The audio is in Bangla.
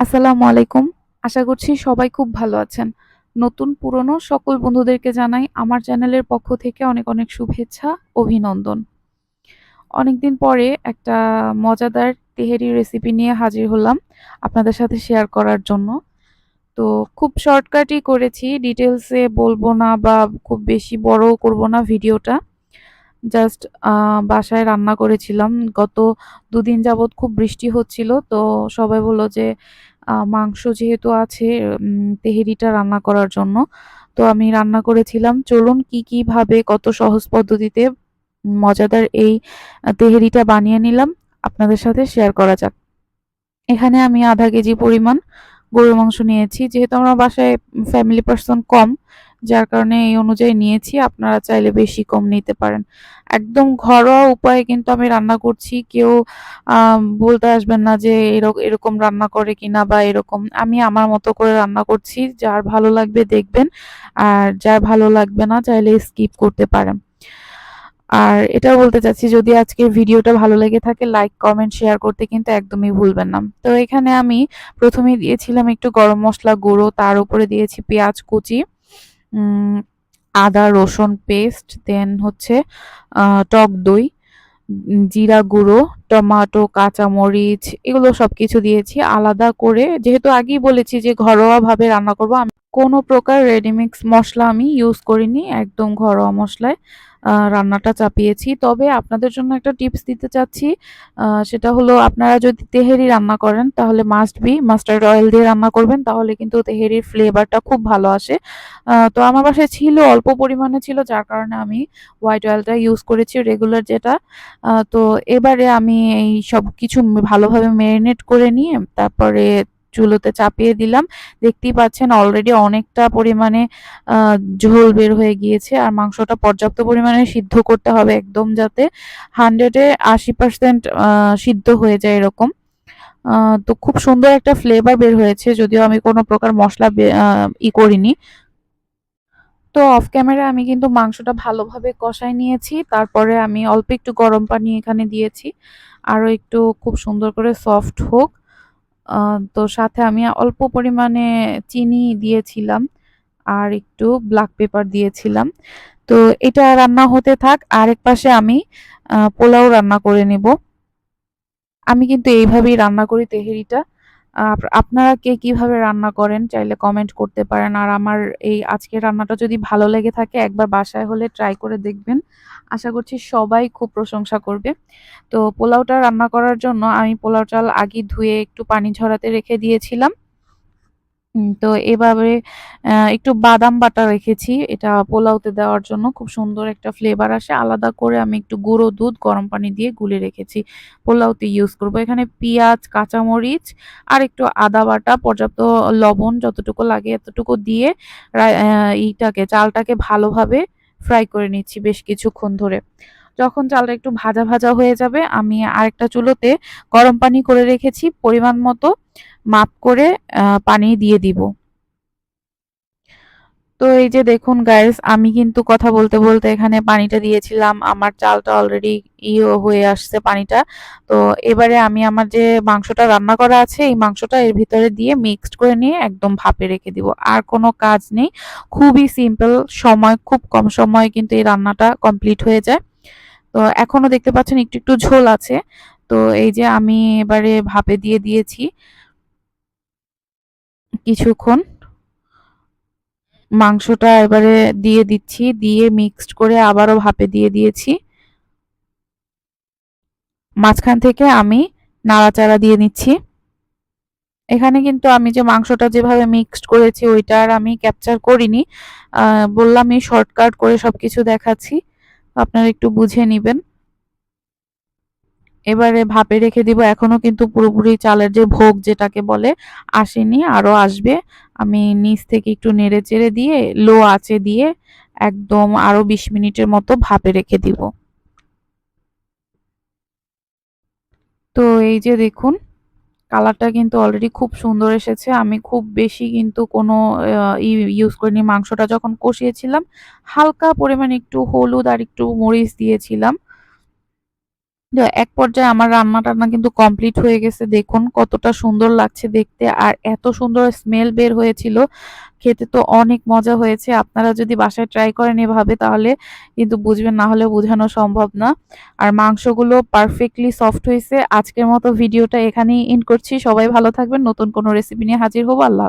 আসসালামু আলাইকুম। আশা করছি সবাই খুব ভালো আছেন। নতুন পুরনো সকল বন্ধুদেরকে জানাই আমার চ্যানেলের পক্ষ থেকে অনেক, অনেক শুভেচ্ছা, অভিনন্দন। অনেকদিন পরে একটা মজাদার তেহেরি রেসিপি নিয়ে হাজির হলাম আপনাদের সাথে শেয়ার করার জন্য। তো খুব শর্টকাটই করেছি। ডিটেলসে বলব না বা খুব বেশি বড় করব না ভিডিওটা। জাস্ট বাসায় রান্না করেছিলাম। গত দুদিন যাবৎ খুব বৃষ্টি হচ্ছিল। তো সবাই বলল যে মাংস যেহেতু আছে তেহেরিটা রান্না করার জন্য। তো আমি রান্না করেছিলাম। চলুন কি, কি ভাবে কত সহজ পদ্ধতিতে মজাদার এই তেহেরিটা বানিয়ে নিলাম আপনাদের সাথে শেয়ার করা যাক। এখানে আমি আধা কেজি পরিমাণ গরুর মাংস নিয়েছি। যেহেতু আমার বাসায় ফ্যামিলি পার্সন কম, যার কারণে এই অনুযায়ী নিয়েছি। আপনারা চাইলে বেশি কম নিতে পারেন। একদম ঘরোয়া উপায়ে কিন্তু আমি রান্না করছি। কেউ বলতে আসবেন না যে এর এরকম রান্না করে কিনা বা এরকম। আমি আমার মতো করে রান্না করছি। যার ভালো লাগবে দেখবেন। আর যার ভালো লাগবে না চাইলে স্কিপ করতে পারেন। আর এটাও বলতে চাচ্ছি যদি আজকের ভিডিওটা ভালো লেগে থাকে লাইক, কমেন্ট, শেয়ার করতে কিন্তু একদমই ভুলবেন না। তো এখানে আমি ১ম এই দিয়েছিলাম একটু গরম মশলা গুঁড়ো, তার উপরে দিয়েছি পেঁয়াজ কুচি, আদা রসুন পেস্ট, দেন হচ্ছে টক দই, জিরা গুঁড়ো, টমাটো, কাঁচামরিচ এগুলো সব কিছু দিয়েছি আলাদা করে। যেহেতু আগেই বলেছি যে ঘরোয়াভাবে রান্না করব আমি কোনো প্রকার রেডিমিক্স মশলা আমি ইউজ করিনি। একদম ঘরোয়া মসলায় আ রান্নাটা চাপিয়েছি। তবে আপনাদের জন্য একটা টিপস দিতে চাচ্ছি। সেটা হলো আপনারা যদি তেহেরি রান্না করেন, তাহলে মাস্ট বি মাস্টার্ড অয়েল দিয়ে রান্না করবেন। তাহলে কিন্তু তেহেরির ফ্লেভারটা খুব ভালো আসে। তো আমার বাসায় ছিল, অল্প পরিমাণে ছিল, যার কারণে আমি হোয়াইট অয়েলটা ইউজ করেছি রেগুলার যেটা। তো এবারে আমি এই সব কিছু ভালোভাবে মেরিনেট করে নিয়ে, তারপরে চুলোতে চাপিয়ে দিলাম। দেখতেই পাচ্ছেন অলরেডি অনেকটা পরিমাণে ঝোল বের হয়ে গিয়েছে। আর মাংসটা পর্যাপ্ত পরিমাণে সিদ্ধ করতে হবে একদম যাতে হান্ড্রেডে আশি পার্সেন্ট সিদ্ধ হয়ে যায় এরকম। তো খুব সুন্দর একটা ফ্লেভার বের হয়েছে, যদিও আমি কোনো প্রকার মশলা ই করিনি। তো অফ ক্যামেরা আমি কিন্তু মাংসটা ভালোভাবে কষায় নিয়েছি। তারপরে আমি অল্প একটু গরম পানি এখানে দিয়েছি। আরও একটু খুব সুন্দর করে সফট হোক। তো সাথে আমি অল্প পরিমাণে চিনি দিয়েছিলাম। আর একটু ব্ল্যাক পেপার দিয়েছিলাম। তো এটা রান্না হতে থাক। আরেক পাশে আমি পোলাও রান্না করে নেব আমি কিন্তু এইভাবেই রান্না করি তেহেরিটা। আপনারা কে কীভাবে রান্না করেন চাইলে কমেন্ট করতে পারেন। আর আমার এই আজকের রান্নাটা যদি ভালো লেগে থাকে, একবার বাসায় হলে ট্রাই করে দেখবেন। আশা করছি সবাই খুব প্রশংসা করবে। তো পোলাওটা রান্না করার জন্য আমি পোলাও চাল আগে ধুয়ে একটু পানি ঝরাতে রেখে দিয়েছিলাম। তো এভাবে একটু বাদাম বাটা রেখেছি। এটা পোলাওতে দেওয়ার জন্য খুব সুন্দর একটা ফ্লেভার আসে। আলাদা করে আমি একটু গুঁড়ো দুধ গরম পানি দিয়ে গুলে রেখেছি। পোলাওতে ইউজ করব। এখানে পিঁয়াজ, কাঁচামরিচ আর একটু আদা বাটা, পর্যাপ্ত লবণ যতটুকু লাগে এতটুকু দিয়ে রা আ ইটাকে চালটাকে ভালোভাবে ফ্রাই করে নিচ্ছি বেশ কিছুক্ষণ ধরে। যখন চালটা একটু ভাজা, ভাজা হয়ে যাবে আমি আরেকটা চুলোতে গরম পানি করে রেখেছি পরিমাণ মতো মাপ করে পানি দিয়ে দিব। তো এই যে দেখুন গাইস আমি কিন্তু কথা বলতে, বলতে এখানে পানিটা দিয়েছিলাম। আমার চালটা অলরেডি ইও হয়ে আসছে পানিটা। তো এবারে আমি আমার যে মাংসটা রান্না করা আছে এই মাংসটা এর ভিতরে দিয়ে মিক্সড করে নিয়ে একদম ভাপে রেখে দিব। আর কোনো কাজ নেই। খুবই সিম্পল সময় খুব কম সময়ে কিন্তু এই রান্নাটা কমপ্লিট হয়ে যায়। তো এখনও দেখতে পাচ্ছেন একটু, একটু ঝোল আছে। তো এই যে আমি এবারে ভাপে দিয়ে দিয়েছি। কিছুক্ষণ। মাংসটা এবারে দিয়ে দিচ্ছি। দিয়ে মিক্সড করে আবারও ভাপে দিয়ে দিয়েছি। মাঝখান থেকে আমি নাড়াচাড়া দিয়ে নিচ্ছি। এখানে কিন্তু আমি যে মাংসটা যেভাবে মিক্সড করেছি ওইটা আর আমি ক্যাপচার করিনি। বললাম বললামই শর্টকাট করে সবকিছু দেখাচ্ছি। আপনারা একটু বুঝে নেবেন এবারে ভাপে রেখে দিব। এখনও কিন্তু পুরোপুরি চালের যে ভোগ যেটাকে বলে আসেনি, আরও আসবে। আমি নিচ থেকে একটু নেড়ে চেড়ে দিয়ে লো আঁচে দিয়ে একদম আরও ২০ মিনিটের মতো ভাপে রেখে দিব। তো এই যে দেখুন কালারটা কিন্তু অলরেডি খুব সুন্দর এসেছে। আমি খুব বেশি কিন্তু কোনো ইউজ করিনি। মাংসটা যখন কষিয়েছিলাম, হালকা পরিমাণে একটু হলুদ আর একটু মরিচ দিয়েছিলাম। এক পর্যায়ে আমার রান্না-টান্না কিন্তু কমপ্লিট হয়ে গেছে। দেখুন কতটা সুন্দর লাগছে দেখতে। আর এত সুন্দর স্মেল বের হয়েছিল। খেতে তো অনেক মজা হয়েছে। আপনারা যদি বাসায় ট্রাই করেন এভাবে তাহলে কিন্তু বুঝবেন, না হলে বোঝানো সম্ভব না। আর মাংসগুলো পারফেক্টলি সফট হয়েছে আজকের মতো ভিডিওটা এখানেই এন্ড করছি। সবাই ভালো থাকবেন। নতুন কোনো রেসিপি নিয়ে হাজির হব। আল্লাহ।